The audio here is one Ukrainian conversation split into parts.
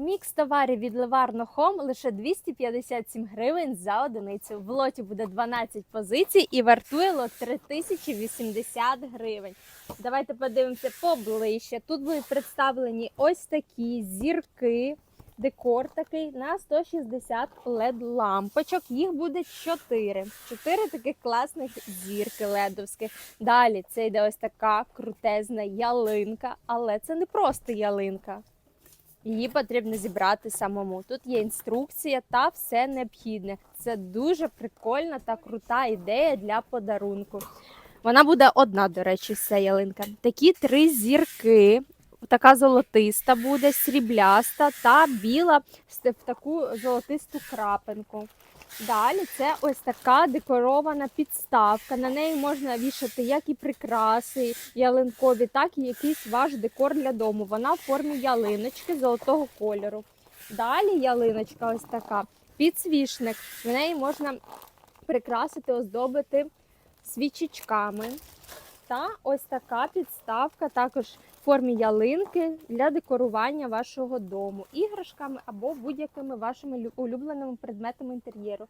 Мікс товарів від Леварно Хом лише 257 гривень за одиницю. В лоті буде 12 позицій і вартує лот 3080 гривень. Давайте подивимося поближче. Тут будуть представлені ось такі зірки. Декор такий на 160 led лампочок. Їх буде 4. 4 таких класних зірки ледовських. Далі це йде ось така крутезна ялинка, але це не просто ялинка. Її потрібно зібрати самому. Тут є інструкція та все необхідне. Це дуже прикольна та крута ідея для подарунку. Вона буде одна, до речі, ця ялинка. Такі три зірки. Така золотиста буде, срібляста та біла в таку золотисту крапинку. Далі це ось така декорована підставка. На неї можна вішати як і прикраси ялинкові, так і якийсь ваш декор для дому. Вона в формі ялиночки золотого кольору. Далі ялиночка ось така, підсвічник. В неї можна прикрасити, оздобити свічечками. Та ось така підставка також в формі ялинки для декорування вашого дому, іграшками або будь-якими вашими улюбленими предметами інтер'єру.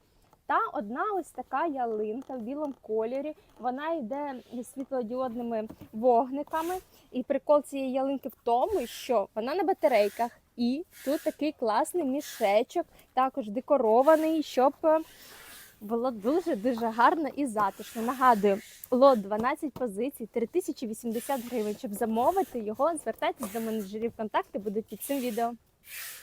Та одна ось така ялинка в білому кольорі. Вона йде світлодіодними вогниками. І прикол цієї ялинки в тому, що вона на батарейках. І тут такий класний мішечок, також декорований, щоб було дуже дуже гарно і затишно. Нагадую, лот 12 позицій, 3080 гривень. Щоб замовити його, звертайтесь до менеджерів. Контакти будуть під цим відео.